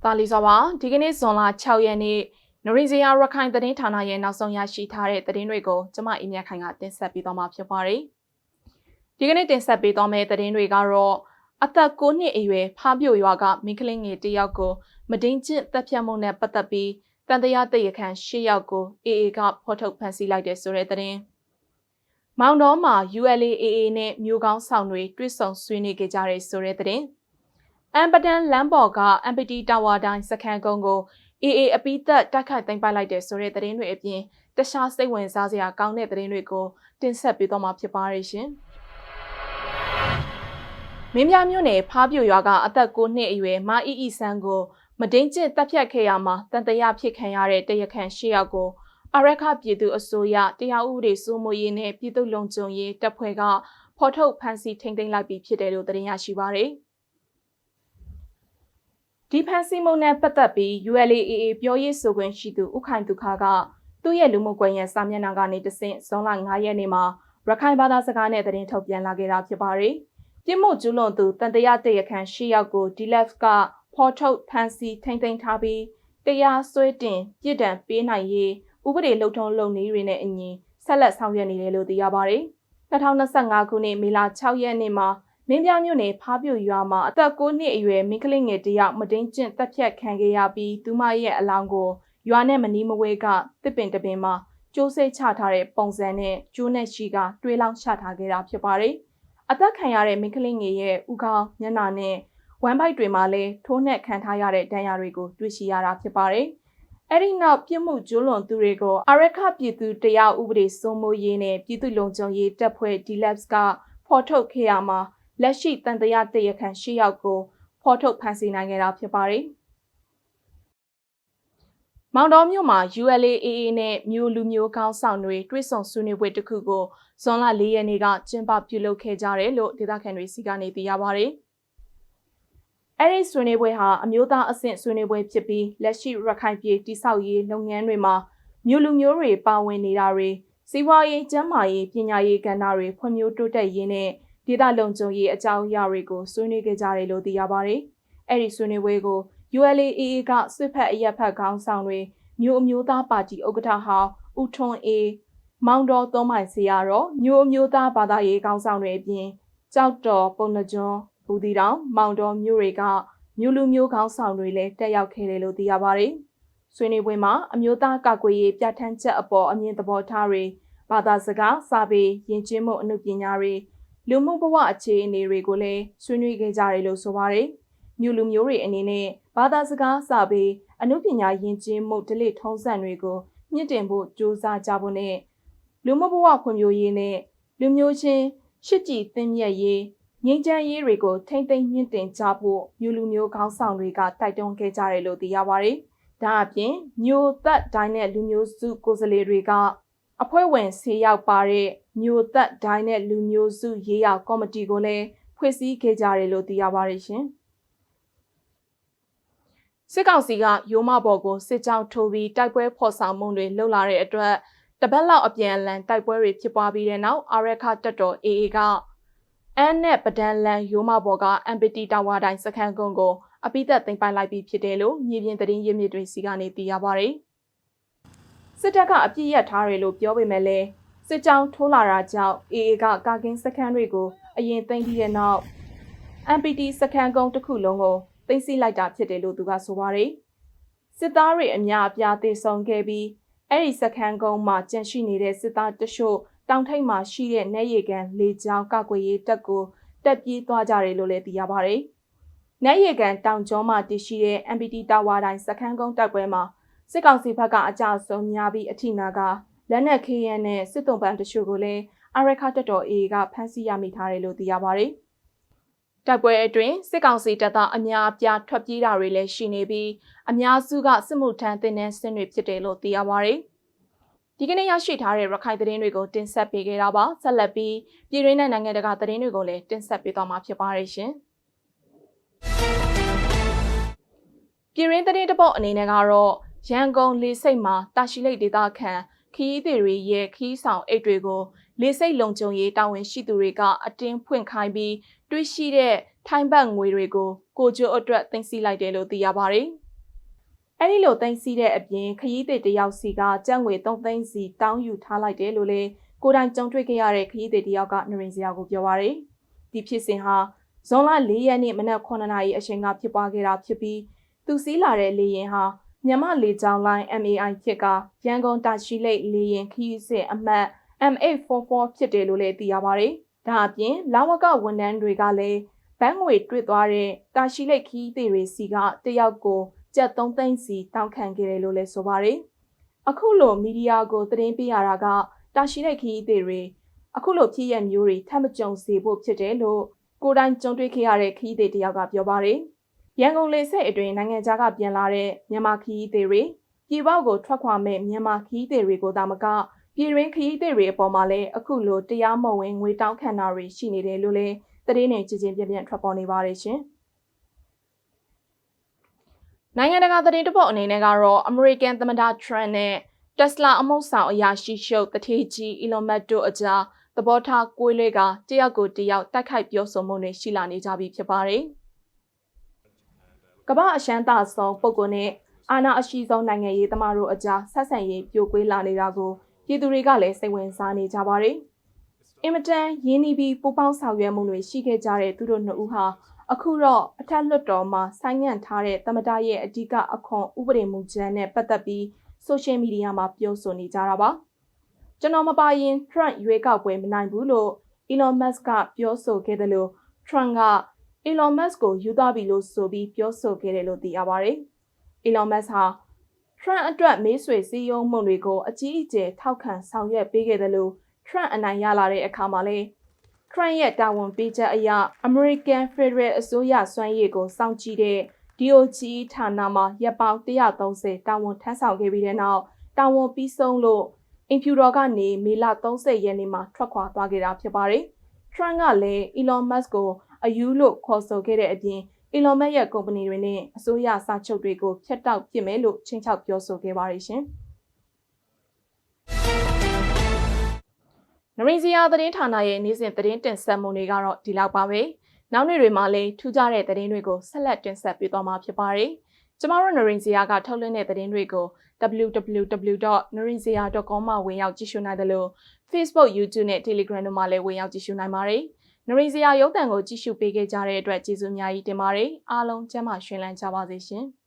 ။ဒါလီစောပါဒီကနေ့ဇွန်လ6ရက်နေ့နရီဇီယာရခိုင်သတင်းဌာနရဲ့နောက်ဆုံးရရှိထားတဲ့သတင်းတွေကိုကျမအင်းမြတ်ခိုင်ကတင်ဆက်ပေးသွားမှာဖြစ်ပါတယ်။ဒီကနေ့တင်ဆက်ပေးသွားမယ့်သတင်းတွေကတော့အသက်9နှစ်အရွယ်ဖားပြိုရွာကမိန်းကလေးငယ်တစ်ယောက်ကိုမဒိန်ကျင့်တပ်ဖြတ်မှုနဲ့ပတ်သက်ပြီးတန်တရားတရခန့်၈ယောက်ကို AA ကဖော်ထုတ်ဖမ်းဆီးလိုက်တဲ့ဆိုတဲ့သတင်း။မောင်တော်မှာ ULAAA နဲ့မျိုးကောင်းဆောင်တွေတွစ်ဆုံဆွေးနွေးခဲ့ကြတဲ့ဆိုတဲ့သတင်း။ အမ်ပဒန်လမ်းပေါ်က MPT တာဝါတိုင်းစခန်းကုန်းကို AA အပိသက်တိုက်ခိုက်သိမ်းပိုက်လိုက်တဲ့ဆိုတဲ့သတင်းတွေအပြင်တခြားစိတ်ဝင်စားစရာကောင်းတဲ့သတင်းတွေကိုတင်ဆက်ပေးသွားမှာဖြစ်ပါရရှင်။မင်းပြမြို့နယ်ဖားပြိုရွာကအသက်9နှစ်အရွယ်မအီအီဆန်းကိုမဒိန်ကျင့်တပ်ဖြတ်ခဲ့ရမှာတန်တရာဖြစ်ခံရတဲ့တရခန့်၈ယောက်ကိုအရက်ခပြည်သူအစိုးရတရားဥပဒေစိုးမိုးရေးနဲ့ပြည်သူ့လုံခြုံရေးတပ်ဖွဲ့ကဖော်ထုတ်ဖမ်းဆီးထိန်းသိမ်းလိုက်ပြီးဖြစ်တယ်လို့သတင်းရရှိပါရယ် ဒီဖန်စီမုံနဲ့ပတ်သက်ပြီး ULAAA ပြောရေးဆိုခွင့်ရှိသူဥခိုင်ဒုခကသူ့ရဲ့လူမှုကွန်ရက်စာမျက်နှာကနေတဆင့်ဇွန်လ9ရက်နေ့မှာရခိုင်ဘာသာစကားနဲ့သတင်းထုတ်ပြန်လာခဲ့တာဖြစ်ပါတယ်။ပြစ်မှုကျူးလွန်သူတန်တရာတရခန့်၈ယောက်ကို DLF ကဖော်ထုတ်ဖမ်းဆီးထိန်းသိမ်းထားပြီးတရားစွဲတင်ပြစ်ဒဏ်ပေးနိုင်ရေးဥပဒေလုံထုံးလုံနည်းတွေနဲ့အညီဆက်လက်ဆောင်ရွက်နေတယ်လို့သိရပါတယ်။2025ခုနှစ်မေလ6ရက်နေ့မှာ မင်းပြမြို့နယ်ဖားပြူရွာမှာအသက်9နှစ်အရွယ်မိန်းကလေးငယ်တယောက်မတင်းကျင့်တပ်ဖြတ်ခံခဲ့ရပြီးသူမရဲ့အလောင်းကိုရွာနဲ့မနီးမဝဲကတစ်ပင်တပင်မှာကျိုးစိတ်ချထားတဲ့ပုံစံနဲ့ကျိုးနဲ့ရှိကတွေးလောင်းချထားခဲ့တာဖြစ်ပါတယ်။အသက်ခံရတဲ့မိန်းကလေးငယ်ရဲ့ဥကောင်းမျက်နှာနဲ့ဝမ်ဘိုက်တွေမှာလည်းထိုးနှက်ခံထားရတဲ့ဒဏ်ရာတွေကိုတွေ့ရှိရတာဖြစ်ပါတယ်။အဲ့ဒီနောက်ပြစ်မှုကျူးလွန်သူတွေကိုအရက်ခပြည်သူတရားဥပဒေစိုးမိုးရေးနဲ့ပြည်သူ့လုံခြုံရေးတပ်ဖွဲ့ DLAPS ကဖော်ထုတ်ခဲ့ရမှာ လက်ရှိတန်တရားတရခန့်၈ယောက်ကိုဖော်ထုတ်ဖမ်းဆီးနိုင်ခဲ့တာဖြစ်ပါတယ်။မောင်တော်မြို့မှာ ULAAA နဲ့မြို့လူမျိုးကောင်းဆောင်တွေတွဲဆုံဆွေးနွေးပွဲတစ်ခုကိုဇွန်လ၄ရက်နေ့ကကျင်းပပြုလုပ်ခဲ့ကြတယ်လို့ဒေသခံတွေစီကနေသိရပါဗျ။အဲ့ဒီဆွေးနွေးပွဲဟာအမျိုးသားအဆင့်ဆွေးနွေးပွဲဖြစ်ပြီးလက်ရှိရခိုင်ပြည်တိဆောက်ရေးလုပ်ငန်းတွေမှာမြို့လူမျိုးတွေပါဝင်နေတာတွေစီးပွားရေးကျန်းမာရေးပညာရေးကဏ္ဍတွေဖွံ့ဖြိုးတိုးတက်ရေးနဲ့ ဒေသလုံခြုံရေးအကြောင်းအရာတွေကိုဆွေးနွေးခဲ့ကြတယ်လို့သိရပါတယ်။အဲ့ဒီဆွေးနွေးပွဲကို ULAAA ကစစ်ဖက်အရက်ဖက်ခေါင်းဆောင်တွေမြို့အမျိုးသားပါတီဥက္ကဋ္ဌဟောင်းဦးထွန်းအေးမောင်တော်သုံးမိုင်စီရတော့မြို့အမျိုးသားဘာသာရေးခေါင်းဆောင်တွေအပြင်ကြောက်တော်ပုံနှကျွန်းဘူဒီတောင်မောင်တော်မြို့တွေကမြို့လူမျိုးခေါင်းဆောင်တွေလည်းတက်ရောက်ခဲ့တယ်လို့သိရပါတယ်။ဆွေးနွေးပွဲမှာအမျိုးသားကာကွယ်ရေးပြဋ္ဌာန်းချက်အပေါ်အမြင်သဘောထားတွေဘာသာစကားစာပေယဉ်ကျေးမှုအမှုပညာတွေ လူမှုဘဝအခြေအနေတွေကိုလည်းဆွေးနွေးခဲ့ကြတယ်လို့ဆိုပါတယ်။မြို့လူမျိုးတွေအနေနဲ့ဘာသာစကားစာပေအမှုပညာယဉ်ကျေးမှုဒလိထုံးစံတွေကိုမြင့်တင်ဖို့ကြိုးစားကြဖို့နဲ့လူမှုဘဝဖွံ့ဖြိုးရေးနဲ့လူမျိုးချင်းရှစ်ကြည်သင်မြတ်ရေးငြိမ်းချမ်းရေးတွေကိုထိမ့်သိမ့်မြင့်တင်ကြဖို့မြို့လူမျိုးခေါင်းဆောင်တွေကတိုက်တွန်းခဲ့ကြတယ်လို့သိရပါတယ်။ဒါအပြင်မြို့သက်တိုင်းနဲ့လူမျိုးစုကိုယ်စားလှယ်တွေက အဖွဲ့ဝင်ဆေးရောက်ပါတဲ့မြို့သက်ဒိုင်းနဲ့လူမျိုးစုရေးရာကော်မတီကိုလည်းဖွဲ့စည်းခဲ့ကြတယ်လို့သိရပါတယ်ရှင်။စစ်ကောင်စီကရိုးမဘော်ကိုစစ်ကြောင်းထိုးပြီးတိုက်ပွဲဖော်ဆောင်မှုတွေလှုပ်လာတဲ့အတွက်တပတ်လောက်အပြန်အလှန်တိုက်ပွဲတွေဖြစ်ပွားပြီးတဲ့နောက်အာရခတက်တော် AA ကအန်နဲ့ပဒန်လန်ရိုးမဘော်က MPT တာဝါတိုင်းစခန်းကုန်းကိုအပိသက်သိမ်းပိုက်လိုက်ပြီးဖြစ်တယ်လို့မြေပြင်သတင်းရင်းမြစ်တွေစီကနေသိရပါဗျ။ စစ်တပ်ကအပြစ်ရထားတယ်လို့ပြောပေမဲ့လည်းစစ်ကြောင်းထိုးလာတာကြောင့် AA ကကာကင်းစခန်းတွေကိုအရင်သိမ်းပြီးတဲ့နောက် MPT စခန်းကုန်းတစ်ခုလုံးကိုသိမ်းဆည်းလိုက်တာဖြစ်တယ်လို့သူကဆိုပါတယ်စစ်သားတွေအများအပြားသေဆုံးခဲ့ပြီးအဲ့ဒီစခန်းကုန်းမှာကြန့်ရှိနေတဲ့စစ်သားတချို့တောင်ထိပ်မှာရှိတဲ့နေရီကန်လေကြောင်းကောက်ွယ်ရေးတပ်ကိုတက်ပြေးသွားကြတယ်လို့လည်းသိရပါတယ်။နေရီကန်တောင်ကျောမှာတည်ရှိတဲ့ MPT တာဝါတိုင်းစခန်းကုန်းတပ်ပွဲမှာ စစ်ကောင်စီဘက်ကအကြဆုံးများပြီးအထိနာကလက်နက်ခေးရန်နဲ့စစ်တုံးပန်းတချို့ကိုလည်းအရက်ခတက်တော် AA ကဖမ်းဆီးရမိထားတယ်လို့သိရပါတယ်။တိုက်ပွဲအတွင်းစစ်ကောင်စီတပ်သားအများအပြားထွက်ပြေးတာတွေလည်းရှိနေပြီးအများစုကစစ်မှုထမ်းတင်တဲ့ဆင်းတွေဖြစ်တယ်လို့သိရပါတယ်။ဒီကနေ့ရရှိထားတဲ့ရခိုင်သတင်းတွေကိုတင်ဆက်ပေးခဲ့တာပါဆက်လက်ပြီးပြည်တွင်းနဲ့နိုင်ငံတကာသတင်းတွေကိုလည်းတင်ဆက်ပေးသွားမှာဖြစ်ပါတယ်ရှင်။ပြည်ရင်းသတင်းတပုတ်အနေနဲ့ကတော့ ရန်ကုန်လေစိတ်မှာတာရှိလိတ်ဒေသခံခီးသည်တွေရဲ့ခီးဆောင်အိတ်တွေကိုလေစိတ်လုံခြုံရေးတာဝန်ရှိသူတွေကအတင်းဖွင့်ခိုင်းပြီးတွေးရှိတဲ့ထိုင်းဘတ်ငွေတွေကိုကိုကျိုးအတွက်သိမ်းဆည်းလိုက်တယ်လို့သိရပါတယ်အဲဒီလိုသိမ်းစီးတဲ့အပြင်ခရီးသည်တယောက်စီကကြက်ငွေ3သိန်းစီတောင်းယူထားလိုက်တယ်လို့လေကိုယ်တိုင်ကြုံတွေ့ခဲ့ရတဲ့ခရီးသည်တယောက်ကနရင်စရာကိုပြောပါရယ်ဒီဖြစ်စဉ်ဟာဇွန်လ၄ရက်နေ့မနက်9နာရီအချိန်ကဖြစ်ပွားခဲ့တာဖြစ်ပြီးသူစီးလာတဲ့လေရင်ဟာ မြန်မာလေကြောင်းလိုင်း MAI ဖြစ်ကရန်ကုန်တာရှိလိတ်လေရင်ခရီးစစ်အမှတ် M844 ဖြစ်တယ်လို့လည်းသိရပါတယ်။ဒါအပြင်လာဝကဝန်ထမ်းတွေကလည်းဘန်းငွေတွေ့သွားတဲ့တာရှိလိတ်ခီးသည်တွေစီကတယောက်ကိုကျပ်3သိန်းစီတောင်းခံခဲ့တယ်လို့လည်းဆိုပါတယ်။အခုလိုမီဒီယာကိုသတင်းပေးရတာကတာရှိလိတ်ခီးသည်တွေအခုလိုဖြစ်ရမျိုးတွေထပ်မကြုံစေဖို့ဖြစ်တယ်လို့ကိုယ်တိုင်ကြုံတွေ့ခဲ့ရတဲ့ခီးသည်တယောက်ကပြောပါတယ်။ ရန်ကုန်လေဆိပ်အတွင်းနိုင်ငံခြားကပြန်လာတဲ့မြန်မာခီးသည်တွေပြည်ပကိုထွက်ခွာမဲ့မြန်မာခီးသည်တွေကိုသာမကပြည်ရင်းခရီးသည်တွေအပေါ်မှာလည်းအခုလိုတရားမဝင်ငွေတောင်းခံတာတွေရှိနေတယ်လို့လည်းသတင်းတွေကြည်ချင်းပြပြန့်ထွက်ပေါ်နေပါတယ်ရှင်။နိုင်ငံတကာသတင်းတပုတ်အနေနဲ့ကတော့ American သမ္မတ Trump နဲ့ Tesla အမှုဆောင်အရာရှိရှုပ်တထေးကြီး Elon Musk တို့အကြားသဘောထားကွေးလွဲကတယောက်ကိုတယောက်တိုက်ခိုက်ပြောဆိုမှုတွေရှိလာနေကြပြီဖြစ်ပါတယ်။ ကမ္ဘာအရှမ်းသာဆုံးပုဂ္ဂိုလ်နဲ့အာဏာအရှိဆုံးနိုင်ငံရေးသမားတို့အကြားဆက်ဆံရေးပြိုကွေးလာနေတာကိုပြည်သူတွေကလည်းစိတ်ဝင်စားနေကြပါတယ်။အင်မတန်ရင်းနှီးပြီးပူပေါင်းဆောင်ရွက်မှုတွေရှိခဲ့ကြတဲ့သူတို့နှစ်ဦးဟာအခုတော့အထက်လွှတ်တော်မှာဆိုင်းငံ့ထားတဲ့သမ္မတရဲ့အဓိကအခွန်ဥပဒေမူကြမ်းနဲ့ပတ်သက်ပြီးဆိုရှယ်မီဒီယာမှာပြောဆိုနေကြတာပါ။ကျွန်တော်မပါရင် Trump ရွေးကောက်ပွဲမနိုင်ဘူးလို့ Elon Musk ကပြောဆိုခဲ့တယ်လို့ Trump က Elon Musk ကိုယူသွားပြီလို့ဆိုပြီးပြောဆိုခဲ့တယ်လို့သိရပါတယ်။ Elon Musk ဟာ Trump အတွက်မေးဆွေစည်းရုံးမှုတွေကိုအကြီးအကျယ်ထောက်ခံဆောင်ရွက်ပေးခဲ့တယ်လို့ Trump အနိုင်ရလာတဲ့အခါမှာလဲ Trump ရဲ့တာဝန်ပေးချက်အရ American Federal အစိုးရစွမ်းရည်ကိုစောင့်ကြည့်တဲ့ DOJ ဌာနမှာရပ်ပေါင်း130တာဝန်ထမ်းဆောင်ခဲ့ပြီးတဲ့နောက်တာဝန်ပြီးဆုံးလို့အင်ဖြူတော်ကနေမေလ30ရက်နေ့မှာထွက်ခွာသွားခဲ့တာဖြစ်ပါတယ်။ Trump ကလည်း Elon Musk ကို အယူလို့ခေါ်ဆိုခဲ့တဲ့အပြင် Elon Musk ရဲ့ကုမ္ပဏီတွေနဲ့အစိုးရစာချုပ်တွေကိုဖျက်တောက်ပစ်မယ်လို့ချင်းချောက်ပြောဆိုခဲ့ပါတယ်ရှင်။နရင်းစရာသတင်းဌာနရဲ့နေ့စဉ်သတင်းတင်ဆက်မှုတွေကတော့ဒီလောက်ပါပဲ။နောက်နေ့တွေမှာလည်းထူးခြားတဲ့သတင်းတွေကိုဆက်လက်တင်ဆက်ပေးသွားမှာဖြစ်ပါတယ်။ကျမတို့နရင်းစရာကထုတ်လွှင့်တဲ့သတင်းတွေကို www.narinzia.com မှာဝင်ရောက်ကြည့်ရှုနိုင်တယ်လို့ Facebook, YouTube နဲ့ Telegram တို့မှာလည်းဝင်ရောက်ကြည့်ရှုနိုင်ပါတယ်။ နရိစရာရုပ်သံကိုကြည့်ရှုပေးခဲ့ကြတဲ့အတွက်ကျေးဇူးအများကြီးတင်ပါတယ်။အားလုံးကျမ်းမာရှင်လန်းကြပါစေရှင်။